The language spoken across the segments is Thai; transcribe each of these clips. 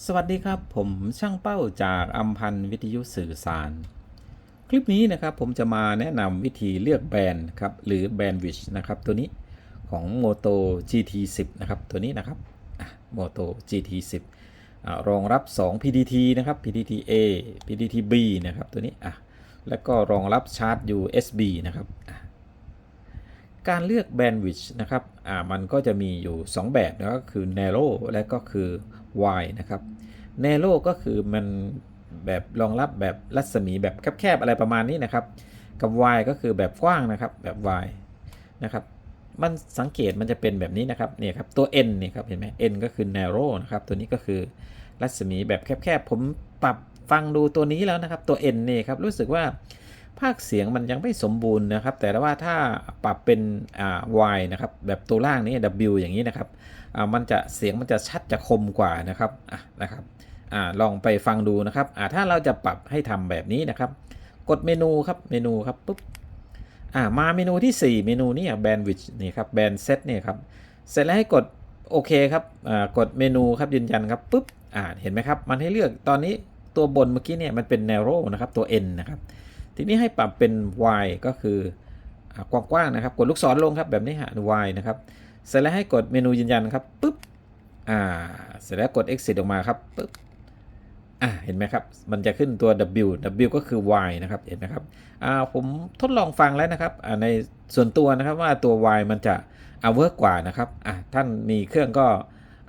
สวัสดีครับ ผมช่างเป้าจากอัมพันธ์วิทยุสื่อสาร คลิปนี้นะครับผมจะมาแนะนำวิธีเลือกแบรนด์ครับหรือแบรนด์วิชนะครับตัวนี้ของ Moto GT10 นะครับตัวนี้นะครับอะ Moto GT10 รองรับ 2 PDT นะครับ PDT A PDT B นะครับตัวนี้อะแล้วก็รองรับชาร์จ USB นะครับ การเลือกแบนด์วิด h นะครับอ่ามันก็จะมีอยู่ 2 แบบนะก็คือ narrow และก็คือ wide นะครับ narrow ก็คือมันแบบรองรับแบบรัศมีแบบแคบๆอะไรประมาณนี้นะครับ กับ wide ก็คือแบบกว้างนะครับแบบ wide นะครับมันสังเกตมันจะเป็นแบบนี้นะครับเนี่ยครับตัว n เนี่ยครับเห็นไหม n ก็คือ narrow นะครับตัวนี้ก็คือรัศมีแบบแคบๆผมปรับฟังดูตัวนี้แล้วนะครับตัว n เนี่ยครับรู้สึกว่า ภาคเสียงมันยังไม่สมบูรณ์นะครับ แต่ว่าถ้าปรับเป็นอ่า Y นะครับแบบตัวล่างนี้ W อย่างนี้นะครับอ่ามันจะเสียงมันจะชัดจะคมกว่านะครับอะนะครับอ่าลองไปฟังดูนะครับอ่าถ้าเราจะปรับให้ทำแบบนี้นะครับ กดเมนูครับเมนูครับปุ๊บอ่ามาเมนูที่ 4 เมนูนี้แบนด์วิดนี่ครับแบนด์เซตนี่ครับเสร็จแล้วให้กดโอเคครับอ่ากดเมนูครับยืนยันครับปุ๊บอ่าเห็นไหมครับ มันให้เลือกตอนนี้ตัวบนเมื่อกี้เนี่ยมันเป็น narrow นะครับตัว N นะครับ ทีนี้ให้ปรับเป็น y ก็คือกว้างๆนะครับ กดลูกศรลงครับแบบนี้ฮะ y นะครับ เสร็จแล้วให้กดเมนูยืนยันครับปุ๊บ อ่า เสร็จแล้วกด exit ออกมาครับปุ๊บ อ่า เห็นไหมครับ มันจะขึ้นตัว w w ก็คือ y นะครับ เห็นไหมครับ อ่า ผมทดลองฟังแล้วนะครับ อ่า ในส่วนตัวนะครับว่าตัว y มันจะอ่าเวิร์กกว่านะครับ อ่า ท่านมีเครื่องก็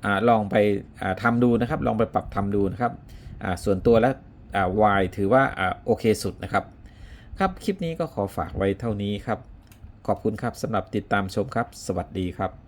อ่าลองไปอ่าทำดูนะครับ ลองไปปรับทำดูนะครับอ่าส่วนตัวแล้วอ่า y ถือว่าอ่าโอเคสุดนะครับ ครับ คลิปนี้ก็ขอฝากไว้เท่านี้ครับ ขอบคุณครับสำหรับติดตามชมครับ สวัสดีครับ